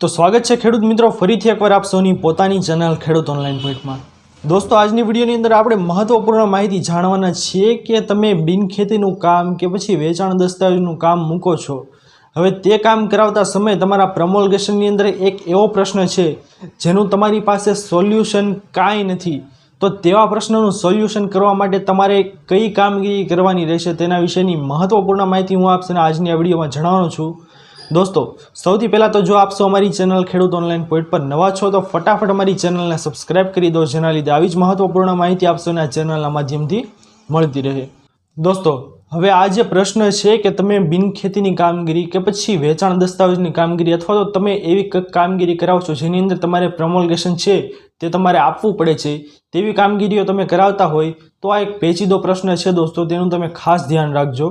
તો સ્વાગત છે ખેડૂત મિત્રો. ફરીથી એકવાર આપ સૌની પોતાની ચેનલ ખેડૂત ઓનલાઈન પોઈન્ટમાં દોસ્તો, આજની વિડીયોની અંદર આપણે મહત્વપૂર્ણ માહિતી જાણવાના છીએ કે તમે બિનખેતીનું કામ કે પછી વેચાણ દસ્તાવેજનું કામ મૂકો છો. હવે તે કામ કરાવતા સમયે તમારા પ્રમોલગેશનની અંદર એક એવો પ્રશ્ન છે, જેનું તમારી પાસે સોલ્યુશન કાંઈ નથી. તો તેવા પ્રશ્નનું સોલ્યુશન કરવા માટે તમારે કઈ કામગીરી કરવાની રહેશે તેના વિશેની મહત્વપૂર્ણ માહિતી હું આપશે આજની આ વિડીયોમાં જણાવવાનો છું. દોસ્તો, સૌથી પહેલાં તો જો આપ સૌ અમારી ચેનલ ખેડૂત ઓનલાઈન પોઈન્ટ પર નવા છો, તો ફટાફટ અમારી ચેનલને સબસ્ક્રાઇબ કરી દો, જેના લીધે આવી જ મહત્વપૂર્ણ માહિતી આપ સૌને આ ચેનલના માધ્યમથી મળતી રહે. દોસ્તો, હવે આ જે પ્રશ્ન છે કે તમે બિનખેતીની કામગીરી કે પછી વેચાણ દસ્તાવેજની કામગીરી અથવા તો તમે એવી કામગીરી કરાવો છો, જેની અંદર તમારે પ્રમોલગેશન છે, તે તમારે આપવું પડે છે, તેવી કામગીરીઓ તમે કરાવતા હોય, તો આ એક પેચીદો પ્રશ્ન છે દોસ્તો, તેનું તમે ખાસ ધ્યાન રાખજો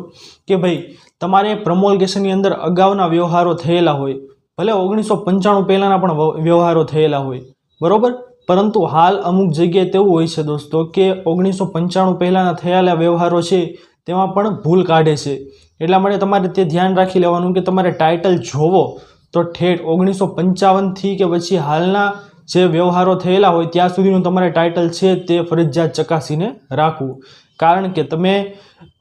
કે ભાઈ તમારે પ્રમોલગેશનની અંદર અગાઉના વ્યવહારો થયેલા હોય, ભલે ઓગણીસો પંચાણું પહેલાંના પણ વ્યવહારો થયેલા હોય, બરાબર? પરંતુ હાલ અમુક જગ્યાએ તેવું હોય છે દોસ્તો કે ઓગણીસો પંચાણું પહેલાંના થયેલા વ્યવહારો છે, તેમાં પણ ભૂલ કાઢે છે. એટલા માટે તમારે તે ધ્યાન રાખી લેવાનું કે તમારે ટાઇટલ જોવો. તો ઠેઠ ઓગણીસો પંચાવનથી કે પછી હાલના જે વ્યવહારો થયેલા હોય, ત્યાં સુધીનું તમારે ટાઇટલ છે તે ફરજિયાત ચકાસીને રાખવું. કારણ કે તમે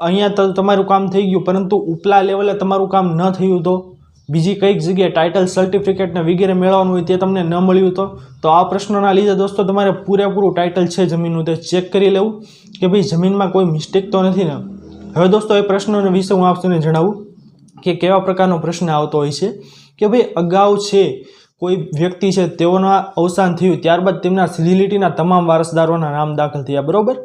અહીંયા તો તમારું કામ થઈ ગયું, પરંતુ ઉપલા લેવલે તમારું કામ ન થયું તો બીજી કંઈક જગ્યાએ ટાઇટલ સર્ટિફિકેટને વગેરે મેળવવાનું હોય તે તમને ન મળ્યું તો તો આ પ્રશ્નના લીધે દોસ્તો તમારે પૂરેપૂરું ટાઇટલ છે જમીનનું તે ચેક કરી લેવું કે ભાઈ જમીનમાં કોઈ મિસ્ટેક તો નથી ને? હવે દોસ્તો એ પ્રશ્નોને વિશે હું આપને જણાવું કે કેવા પ્રકારનો પ્રશ્ન આવતો હોય છે કે ભાઈ અગાઉ છે કોઈ વ્યક્તિ છે, તેઓના અવસાન થયું, ત્યારબાદ તેમના સિલિલિટીના તમામ વારસદારોના નામ દાખલ થયા, બરોબર?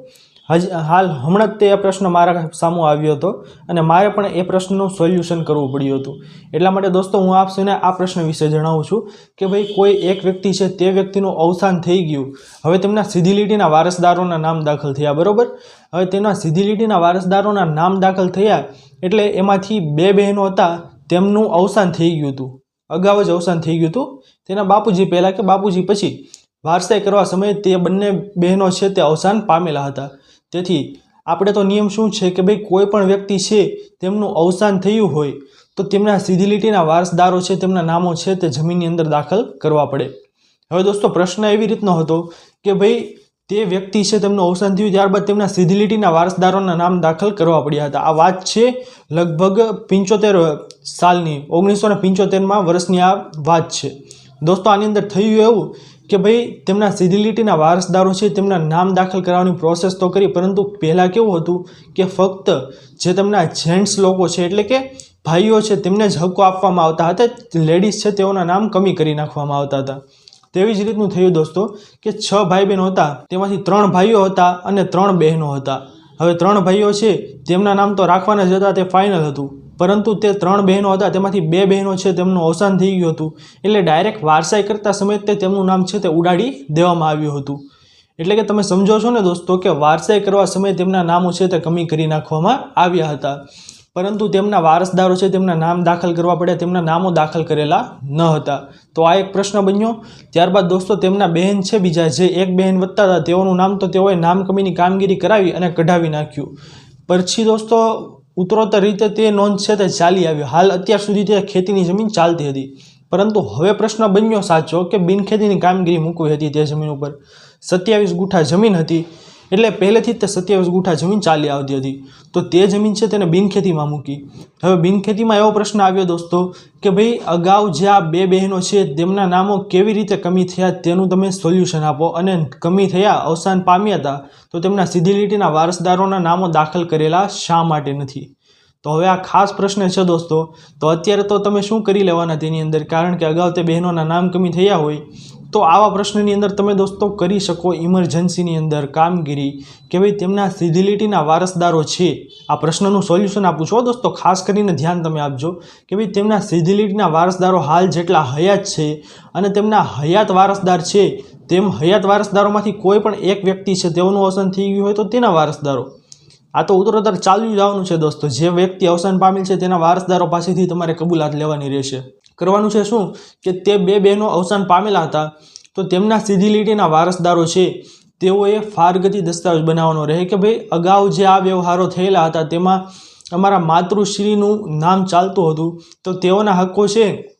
હજ, હાલ હમણાં જ તે પ્રશ્ન મારા સામું આવ્યો હતો અને મારે પણ એ પ્રશ્નનું સોલ્યુશન કરવું પડ્યું હતું. એટલા માટે દોસ્તો, હું આપને આ પ્રશ્ન વિશે જણાવું છું કે ભાઈ, કોઈ એક વ્યક્તિ છે તે વ્યક્તિનું અવસાન થઈ ગયું. હવે તેમના સીધી લીટીના વારસદારોના નામ દાખલ થયા, બરાબર? હવે તેના સીધી લીટીના વારસદારોના નામ દાખલ થયા એટલે એમાંથી બે બહેનો હતા, તેમનું અવસાન થઈ ગયું હતું. અગાઉ જ અવસાન થઈ ગયું હતું. તેના બાપુજી પહેલાં કે બાપુજી પછી? વારસાઈ કરવા સમયે તે બંને બહેનો છે તે અવસાન પામેલા હતા. તેથી આપણે તો નિયમ શું છે કે ભાઈ કોઈ પણ વ્યક્તિ છે, તેમનું અવસાન થયું હોય, તો તેમના સીધી લીટીના વારસદારો છે, તેમના નામો છે તે જમીનની અંદર દાખલ કરવા પડે. હવે દોસ્તો, પ્રશ્ન એવી રીતનો હતો કે ભાઈ તે વ્યક્તિ છે, તેમનું અવસાન થયું ત્યારબાદ તેમના સીધી લીટીના વારસદારોના નામ દાખલ કરવા પડ્યા હતા. આ વાત છે લગભગ પંચોતેર સાલની, ઓગણીસો ને પંચોતેરમાં વર્ષની આ વાત છે. દોસ્તો, આની અંદર થયું એવું કે ભાઈ, તેમના સીધી લીટીના વારસદારો છે, તેમના નામ દાખલ કરાવવાની પ્રોસેસ તો કરી, પરંતુ પહેલાં કેવું હતું કે ફક્ત જે તેમના જેન્ટ્સ લોકો છે, એટલે કે ભાઈઓ છે, તેમને જ હક્કો આપવામાં આવતા હતા લેડીઝ છે, તેઓના નામ કમી કરી નાખવામાં આવતા હતા. તેવી જ રીતનું થયું દોસ્તો, કે છ ભાઈ બહેનો હતા, તેમાંથી ત્રણ ભાઈઓ હતા અને ત્રણ બહેનો હતા. હવે ત્રણ ભાઈઓ છે, તેમના નામ તો રાખવાના જ હતા, તે ફાઇનલ હતું. પરંતુ તે ત્રણ બહેનો હતા, તેમાંથી બે બહેનો છે, તેમનું અવસાન થઈ ગયું હતું. એટલે ડાયરેક્ટ વારસાઈ કરતા સમયે તે તેમનું નામ છે તે ઉડાડી દેવામાં આવ્યું હતું. એટલે કે તમે સમજો છો ને દોસ્તો કે વારસાઈ કરવા સમયે તેમના નામો છે તે કમી કરી નાખવામાં આવ્યા હતા. પરંતુ તેમના વારસદારો છે તેમના નામ દાખલ કરવા પડ્યા, તેમના નામો દાખલ કરેલા ન હતા. તો આ એક પ્રશ્ન બન્યો. ત્યારબાદ દોસ્તો તેમના બહેન છે બીજા, જે એક બહેન વધતા હતા, તેઓનું નામ તો તેઓએ નામ કમીની કામગીરી કરાવી અને કઢાવી નાખ્યું. પછી દોસ્તો ઉત્તરોત્તર રીતે તે નોંધ છે તે ચાલી આવ્યો હાલ અત્યાર સુધી તે ખેતીની જમીન ચાલતી હતી. પરંતુ હવે પ્રશ્ન બન્યો સાચો કે બિનખેતીની કામગીરી મૂકવી હતી તે જમીન ઉપર. સત્યાવીસ ગુઠા જમીન હતી. એટલે પહેલેથી જ તે સત્યાવીસ ગુઠા જમીન ચાલી આવતી હતી. તો તે જમીન છે તેને બિનખેતીમાં મૂકી. હવે બિનખેતીમાં એવો પ્રશ્ન આવ્યો દોસ્તો કે ભાઈ, અગાઉ જે આ બે બહેનો છે તેમના નામો કેવી રીતે કમી થયા તેનું તમે સોલ્યુશન આપો. અને કમી થયા, અવસાન પામ્યા હતા, તો તેમના સીધી લીટીના વારસદારોના નામો દાખલ કરેલા શા માટે નથી? તો હવે આ ખાસ પ્રશ્ન છે દોસ્તો, તો અત્યારે તો તમે શું કરી લેવાના તેની અંદર? કારણ કે અગાઉ તે બહેનોના નામ કમી થયા હોય, તો આવા પ્રશ્નની અંદર તમે દોસ્તો કરી શકો ઇમરજન્સીની અંદર કામગીરી કે ભાઈ તેમના સિધિલિટીના વારસદારો છે. આ પ્રશ્નનું સોલ્યુશન આપું છું દોસ્તો, ખાસ કરીને ધ્યાન તમે આપજો કે ભાઈ તેમના સિધિલિટીના વારસદારો હાલ જેટલા હયાત છે અને તેમના હયાત વારસદાર છે, તેમ હયાત વારસદારોમાંથી કોઈ પણ એક વ્યક્તિ છે, તેઓનું અવસાન થઈ ગયું હોય તો તેના વારસદારો. આ તો ઉત્તરોત્તર ચાલ્યું જવાનું છે દોસ્તો. જે વ્યક્તિ અવસાન પામેલ છે તેના વારસદારો પાસેથી તમારે કબૂલાત લેવાની રહેશે. કરવાનું છે શું? કે તે બે બહેનો અવસાન પામેલા હતા, તો તેમના સીધી લીટીના વારસદારો છે, તેઓએ ફારગતી દસ્તાવેજ બનાવવાનો રહે કે ભાઈ, અગાઉ જે આ વ્યવહારો થયેલા હતા તેમાં અમારા માતૃશ્રીનું નામ ચાલતું હતું, તો તેઓના હક્કો છે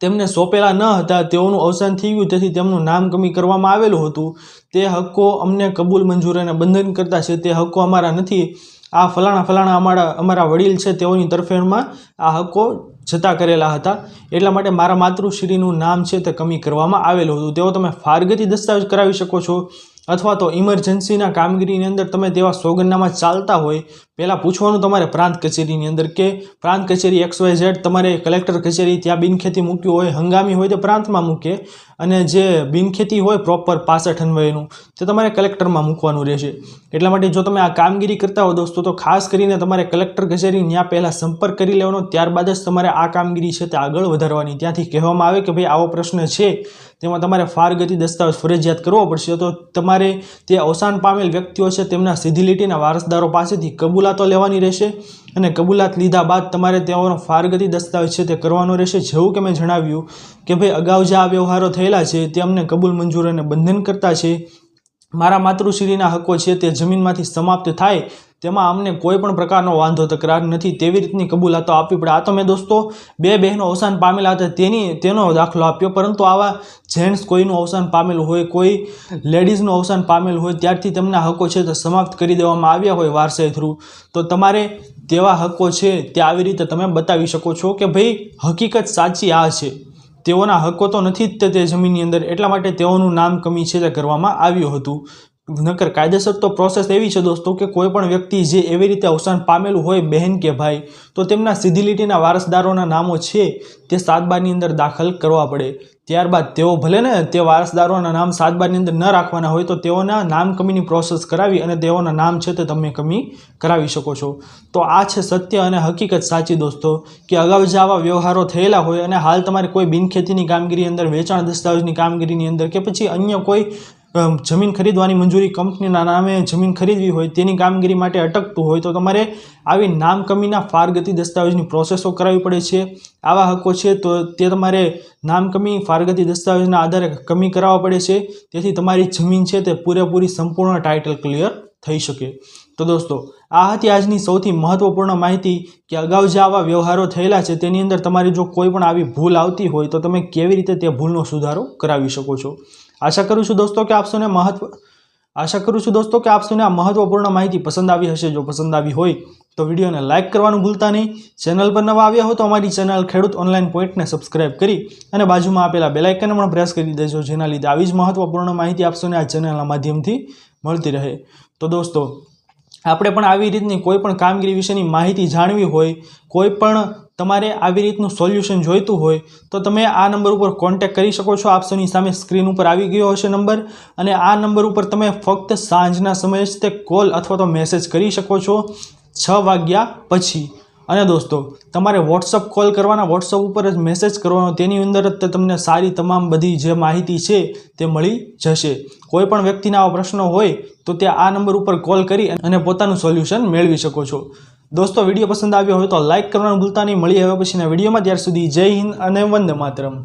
તેમને સોંપેલા ન હતા, તેઓનું અવસાન થઈ ગયું તેથી તેમનું નામ કમી કરવામાં આવેલું હતું. તે હક્કો અમને કબૂલ મંજૂર અને બંધન કરતા છે. તે હક્કો અમારા નથી. આ ફલાણા ફલાણા અમારા અમારા વડીલ છે. તેઓની તરફેણમાં આ હક્કો જતા કરેલા હતા. એટલા માટે મારા માતૃશ્રીનું નામ છે તે કમી કરવામાં આવેલું હતું. તેઓ તમે ફારગતી દસ્તાવેજ કરાવી શકો છો. અથવા તો ઇમરજન્સીના કામગીરીની અંદર તમે તેવા સોગંદનામા ચાલતા હોય, પહેલાં પૂછવાનું તમારે પ્રાંત કચેરીની અંદર કે પ્રાંત કચેરી એક્સ વાય ઝેડ તમારે કલેક્ટર કચેરી ત્યાં બિનખેતી મૂક્યું હોય, હંગામી હોય તો પ્રાંતમાં મૂકે અને જે બિનખેતી હોય પ્રોપર પાસઠ અન્વયનું, તે તમારે કલેક્ટરમાં મૂકવાનું રહેશે. એટલા માટે જો તમે આ કામગીરી કરતા હો દોસ્તો, તો ખાસ કરીને તમારે કલેક્ટર કચેરી ત્યાં પહેલાં સંપર્ક કરી લેવાનો, ત્યારબાદ જ તમારે આ કામગીરી છે તે આગળ વધારવાની. ત્યાંથી કહેવામાં આવે કે ભાઈ આવો પ્રશ્ન છે. તેમાં તમારે ફારગતી દસ્તાવેજ ફરજિયાત કરવો પડશે. તો તમારે તે અવસાન પામેલ વ્યક્તિઓ છે, તેમના સીધી લીટીના વારસદારો પાસેથી કબૂલાતો લેવાની રહેશે અને કબૂલાત લીધા બાદ તમારે તેઓનો ફારગતી દસ્તાવેજ છે તે કરવાનો રહેશે. જેવું કે મેં જણાવ્યું કે ભાઈ, અગાઉ જે આ વ્યવહારો થયેલા છે, તે અમને કબૂલ મંજૂર અને બંધન કરતા છે. મારા માતૃશ્રીના હકો છે તે જમીનમાંથી સમાપ્ત થાય તેમાં અમને કોઈ પણ પ્રકારનો વાંધો, તકરાર નથી. તેવી રીતની કબૂલાતો આપવી પડે. આ તો મેં દોસ્તો, બે બહેનો અવસાન પામેલા હતા. તેની, તેનો દાખલો આપ્યો. પરંતુ આવા જેન્ટ્સ કોઈનું અવસાન પામેલું હોય, કોઈ લેડીઝનું અવસાન પામેલું હોય, ત્યારથી તેમના હકો છે તે સમાપ્ત કરી દેવામાં આવ્યા હોય વારસાઈ થ્રુ તો તમારે તેવા હકો છે તે આવી રીતે તમે બતાવી શકો છો કે ભાઈ, હકીકત સાચી આ છે. તેઓના હકો તો નથી જ તે જમીનની અંદર. એટલા માટે તેઓનું નામ કમી છે તે કરવામાં આવ્યું હતું. નકર કાયદેસર તો પ્રોસેસ એવી છે દોસ્તો કે કોઈ પણ વ્યક્તિ જે એવી રીતે અવસાન પામેલું હોય બહેન કે ભાઈ, તો તેમના સીધી લીટીના વારસદારોના નામો છે તે સાતબારની અંદર દાખલ કરવા પડે. ત્યારબાદ તેઓ ભલે ને તે વારસદારોના નામ સાતબારની અંદર ન રાખવાના હોય તો તેઓના નામ કમીની પ્રોસેસ કરાવી અને તેઓના નામ છે તે તમે કમી કરાવી શકો છો. તો આ છે સત્ય અને હકીકત સાચી દોસ્તો કે અગાઉ જે આવા વ્યવહારો થયેલા હોય અને હાલ તમારે કોઈ બિનખેતીની કામગીરી અંદર વેચાણ દસ્તાવેજની કામગીરીની અંદર કે પછી અન્ય કોઈ જમીન ખરીદવાની મંજૂરી કંપનીના નામે જમીન ખરીદવી હોય તેની કામગીરી માટે અટકતું હોય તો તમારે આવી નામ કમીના ફારગતી દસ્તાવેજની પ્રોસેસો કરાવવી પડે છે. આવા હકો છે તો તે તમારે નામ કમી ફારગતી દસ્તાવેજના આધારે કમી કરાવવા પડે છે. તેથી તમારી જમીન છે તે પૂરેપૂરી સંપૂર્ણ ટાઇટલ ક્લિયર થઈ શકે. તો દોસ્તો, આ હતી આજની સૌથી મહત્વપૂર્ણ માહિતી કે અગાઉ જે આવા વ્યવહારો થયેલા છે તેની અંદર તમારી જો કોઈ પણ આવી ભૂલ આવતી હોય તો તમે કેવી રીતે તે ભૂલનો સુધારો કરાવી શકો છો? આશા કરું છું દોસ્તો કે આપસોને મહત્વ આશા કરું છું દોસ્તો કે આપસોને આ મહત્વપૂર્ણ માહિતી પસંદ આવી હશે. જો પસંદ આવી હોય તો વિડીયોને લાઇક કરવાનું ભૂલતા નહીં. ચેનલ પર નવા આવ્યા હો તો અમારી ચેનલ ખેડૂત ઓનલાઈન પોઈન્ટને સબસ્ક્રાઇબ કરી અને બાજુમાં આપેલા બેલાઇકનને પણ પ્રેસ કરી દેજો, જેના લીધે આવી જ મહત્વપૂર્ણ માહિતી આપસોને આ ચેનલના માધ્યમથી મળતી રહે. તો દોસ્તો, આપણે પણ આવી રીતની કોઈ પણ કામગીરી વિશેની માહિતી જાણવી હોય, કોઈ પણ તમારે આવી રીતનું સોલ્યુશન જોઈતું હોય તો તમે આ નંબર ઉપર કોન્ટેક કરી શકો છો. આપસોની સામે સ્ક્રીન ઉપર આવી ગયો હશે નંબર અને આ નંબર ઉપર તમે ફક્ત સાંજના સમયે જ તે કોલ અથવા તો મેસેજ કરી શકો છો છ વાગ્યા પછી. અને દોસ્તો, તમારે વોટ્સઅપ કોલ કરવાના વોટ્સઅપ ઉપર જ મેસેજ કરવાનો, તેની અંદર જ તમને સારી તમામ બધી જે માહિતી છે તે મળી જશે. કોઈ પણ વ્યક્તિના આવા પ્રશ્નો હોય તો તે આ નંબર ઉપર કોલ કરી અને પોતાનું સોલ્યુશન મેળવી શકો છો. દોસ્તો, વીડિયો પસંદ આવ્યો હોય તો લાઇક કરવાનું ભૂલતા નહીં. મળી હવે પછીના વિડીયોમાં. ત્યાર સુધી જય હિન્દ અને વંદે માતરમ.